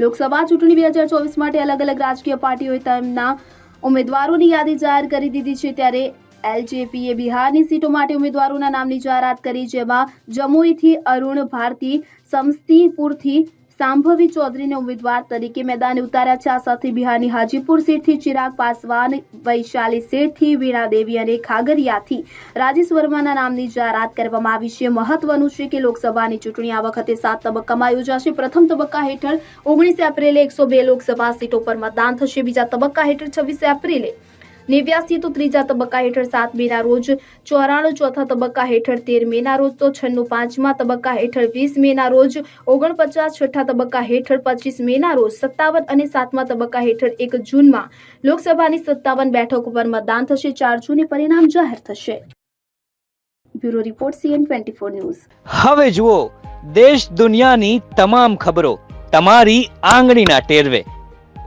લોકસભા ચૂંટણી બે હજાર ચોવીસ માટે અલગ અલગ રાજકીય પાર્ટીઓએ તેમના ઉમેદવારોની યાદી જાહેર કરી દીધી છે. ત્યારે એલજેપીએ બિહારની સીટો માટે ઉમેદવારોના નામની જાહેરાત કરી, જેમાં જમુઈથી અરુણ ભારતી, સમસ્તીપુરથી સાંભવી ચૌધરીને ઉમેદવાર તરીકે મેદાને ઉતાર્યા છે. આ સાથે બિહારની હાજીપુર સીટથી ચિરાગ પાસવાન, વૈશાલી શેઠથી વીણા દેવી અને ખાગરિયાથી રાજેશ વર્માના નામની જાહેરાત કરવામાં આવી છે. મહત્વનું છે કે લોકસભાની ચૂંટણી આ વખતે સાત તબક્કામાં યોજાશે. પ્રથમ તબક્કા હેઠળ ઓગણીસ એપ્રિલે એકસો બે લોકસભા સીટો પર મતદાન થશે. બીજા તબક્કા હેઠળ છવ્વીસ એપ્રિલે નેવ્યાસી તો ત્રીજા તબક્કા હેઠળ સાત મેના રોજ, ચોરાણું ચોથા તબક્કા હેઠળ તેર મેના રોજ, તો છન્નું પાંચમા તબક્કા હેઠળ વીસ મેના રોજ, ઓગણપચાસ છઠ્ઠા તબક્કા હેઠળ પચીસ મેના રોજ, સત્તાવન અને સાતમા તબક્કા હેઠળ એક જૂનમાં લોકસભાની સત્તાવન બેઠક ઉપર મતદાન થશે. ચાર જૂને પરિણામ જાહેર થશે. Bureau report CN twenty four news. હવે જુઓ, દેશ દુનિયાની તમામ ખબરો તમારી આંગળીના ટેરવે.